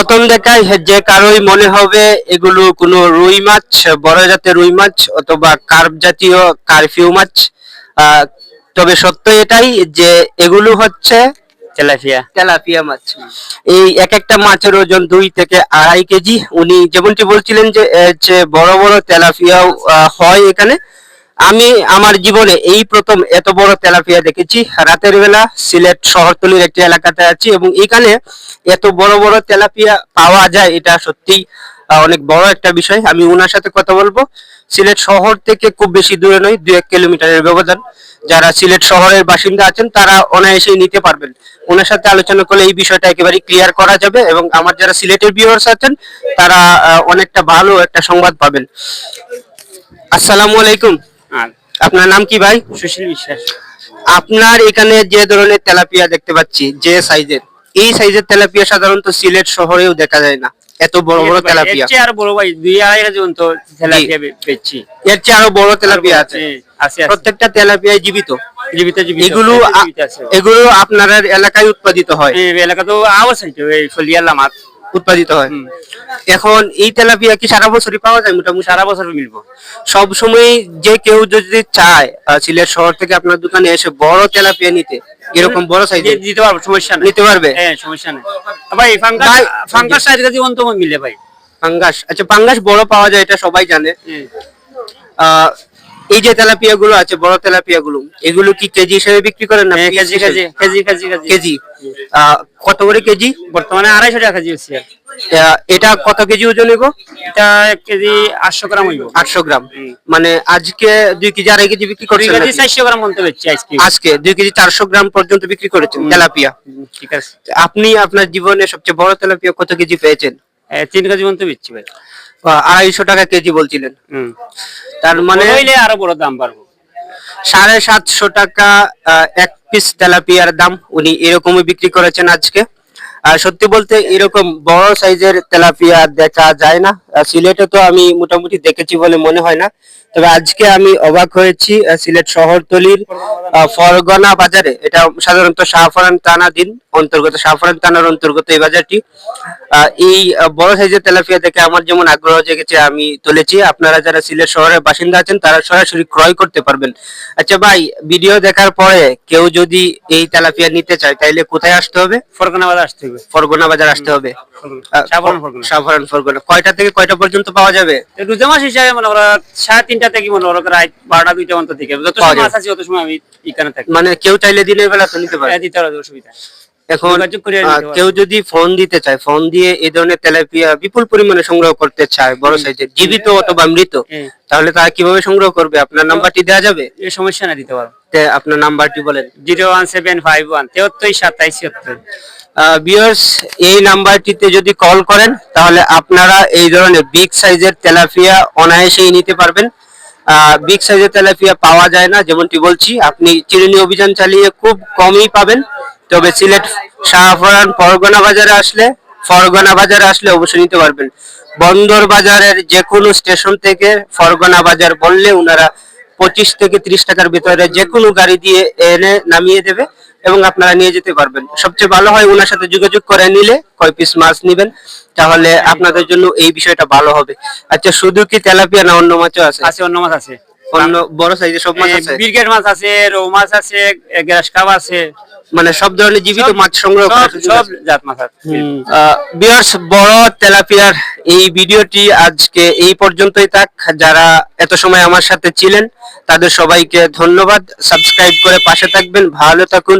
প্রথম দেখায় যে কারোই মনে হবে এগুলো কোনো রুই মাছ বড় জাতের রুই মাছ অথবা কার্প জাতীয় কারফিউ মাছ। তবে সত্য এটাই যে এগুলো হচ্ছে তেলাপিয়া। তেলাপিয়া মাছ। এই এক একটা মাছের ওজন দুই থেকে আড়াই কেজি। উনি যেমনটি বলছিলেন যে যে বড় বড় তেলাপিয়াও হয় এখানে। আমি আমার জীবনে এই প্রথম এত বড় তেলাপিয়া দেখেছি। রাতের বেলা সিলেট শহরতলির একটি এলাকাতে আছি এবং এখানে এত বড় বড় তেলাপিয়া পাওয়া যায়, এটা সত্যি অনেক বড় একটা বিষয়। আমি ওনার সাথে কথা বলব। সিলেট শহর থেকে খুব বেশি দূরে নয় দু এক কিলোমিটারের ব্যবধান। যারা সিলেট শহরের বাসিন্দা আছেন, তারা অনায়াসেই নিতে পারবেন। ওনার সাথে আলোচনা করলে এই বিষয়টা একেবারে ক্লিয়ার করা যাবে এবং আমার যারা সিলেটের ভিউয়ার্স আছেন, তারা অনেকটা ভালো একটা সংবাদ পাবেন। আসসালামু আলাইকুম। আপনার নাম কি ভাই? সুশীল বিশ্বাস। আপনার এখানে যে ধরনের তেলাপিয়া দেখতে পাচ্ছি যে সাইজের এই সাইজের তেলাপিয়া সাধারণত সিলেট শহরেও দেখা যায় না। এত বড় বড় তেলাপিয়া। এর আর বড় ভাই দুই আড়াই কেজি পর্যন্ত তেলাপিয়া বেচছি এর চেয়ে আরও বড় তেলাপিয়া আছে। প্রত্যেকটা তেলাপিয়া জীবিত। জীবিত জীবিত এগুলো এগুলো আপনার এলাকায় উৎপাদিত হয়। এই এলাকা তো আওয়াজ হইতো এই ফলিয়ালা মাছ উৎপাদিত হয়। এখন এই তেলাপিয়া কি সারা বছরই পাওয়া যায়? মোটামুটি সারা বছর মিলবো। সব সময় যে কেউ যদি চায় সিলেট শহর থেকে আপনার দোকানে এসে বড় তেলাপিয়া নিতে এরকম বড় সাইজের দি- দিতে পারব সমস্যা নেই। নিতে পারবে? হ্যাঁ সমস্যা নেই। ভাই ফাঙ্গাস ফাঙ্গাস সাইজ পর্যন্ত মিলে ভাই। পাঙ্গাস আচ্ছা পাঙ্গাস বড় পাওয়া যায় এটা সবাই জানে। আহ, এই যে তেলাপিয়া গুলো আছে বড় তেলাপিয়া গুলো এগুলো কি কেজি হিসেবে বিক্রি করেন না? হ্যাঁ, KG KG KG KG KG KG আহ, কত করে কেজি? বর্তমানে আড়াইশো টাকা কেজি হচ্ছে। এটা কত কেজি ওজন হইব? এটা এক কেজি আটশো গ্রাম হইব। আটশো গ্রাম। মানে আজকে দুই কেজি আড়াই কেজি বিক্রি করছেন কেজি চারশো গ্রাম মতো বেচছি আজকে। দুই কেজি চারশো গ্রাম পর্যন্ত বিক্রি করেছেন তেলাপিয়া। ঠিক আছে। আপনি আপনার জীবনে সবচেয়ে বড় তেলাপিয়া কত কেজি পেয়েছেন? তিন কেজি পর্যন্ত বিচ্ছি ভাই। আড়াইশো টাকা কেজি বলছিলেন। হুম। তার মানে হইলে আরও বড় দাম বাড়বো। সাড়ে সাতশো টাকা এক পিস তেলাপিয়ার দাম। উনি এরকমই বিক্রি করেছেন আজকে। সত্যি বলতে এরকম বড় সাইজের তেলাপিয়া দেখা যায় না। সিলেটে তো আমি মোটামুটি দেখেছি বলে মনে হয় না। তবে আজকে আমি অবাক হয়েছি সিলেট শহরতলির ফরগনা বাজারে। এটা সাধারণত শাহফরান থানাধীন অন্তর্গত, শাহফরান থানার অন্তর্গত এই বাজারটি। এই বড় সাইজের তেলাপিয়া দেখে আমার যেমন আগ্রহ জেগেছে, আমি তুলেছি। আপনারা যারা সিলেট শহরের বাসিন্দা আছেন, তারা সরাসরি ক্রয় করতে পারবেন। আচ্ছা ভাই ভিডিও দেখার পরে কেউ যদি এই তেলাপিয়া নিতে চায়, তাইলে কোথায় আসতে হবে? ফরগনা বাজার আসতে হবে ফরগনা বাজার আসতে হবে। আহ, ফরগোনা। ফরগনা। কয়টা থেকে কয়টা পর্যন্ত পাওয়া যাবে? রোজা মাস হিসাবে মনে করো সাড়ে তিনটা থেকে মনে করো রাত বারোটা দুইটা পর্যন্ত থেকে। যত সময় আছে তত সময় আমি এখানে থাকি। মানে কেউ চাইলে দিনের বেলা তো নিতে পারে হ্যাঁ, দিতে পারবে অসুবিধা এখন কেউ যদি ফোন দিতে চায় ফোন দিয়ে এই ধরনের তেলাপিয়া বিপুল পরিমাণে সংগ্রহ করতে চায় বড় সাইজের জীবিত অথবা মৃত। তাহলে তারা কীভাবে সংগ্রহ করবে? আপনার নাম্বারটি দেওয়া যাবে? এই সমস্যা না দিতে পারো আপনার নাম্বারটি বলেন। Zero one seven five one তেহত্তর সাতাইশ ছিয়াত্তর। বিয়ার্স এই নাম্বারটিতে যদি কল করেন তাহলে আপনারা এই ধরনের বিগ সাইজের তেলাপিয়া অনায়াসেই নিতে পারবেন। বিগ সাইজের তেলাপিয়া পাওয়া যায় না যেমনটি বলছি আপনি চিরুনি অভিযান চালিয়ে খুব কমই পাবেন। তবে সিলেট শাহফরান ফরগনা বাজারে আসলে, ফরগনা বাজারে আসলে অবশ্যই নিতে পারবেন। বন্দর বাজারের যে কোনো স্টেশন থেকে ফরগনা বাজার বললে ওনারা পঁচিশ থেকে ত্রিশ টাকার ভিতরে যে কোনো গাড়ি দিয়ে এনে নামিয়ে দেবে এবং আপনারা নিয়ে যেতে পারবেন। সবচেয়ে ভালো হয় ওনার সাথে যোগাযোগ করে নিলে কয় পিস মাছ নিবেন, তাহলে আপনাদের জন্য এই বিষয়টা ভালো হবে। আচ্ছা শুধু কি তেলাপিয়া না অন্য মাছও আছে? আছে, অন্য মাছ আছে। অন্য বড় সাইজের সব মাছ আছে? বিরগেট মাছ আছে রৌ মাছ আছে গ্যাস কাপ আছে। মানে সব ধরনের জীবিত মাছ সংগ্রহ সব জাত মাছ বিয়ার্স বড় তেলাপিয়ার এই ভিডিওটি আজকে এই পর্যন্তই থাক। যারা এত সময় আমার সাথে ছিলেন তাদের সবাইকে ধন্যবাদ। সাবস্ক্রাইব করে পাশে থাকবেন। ভালো থাকুন।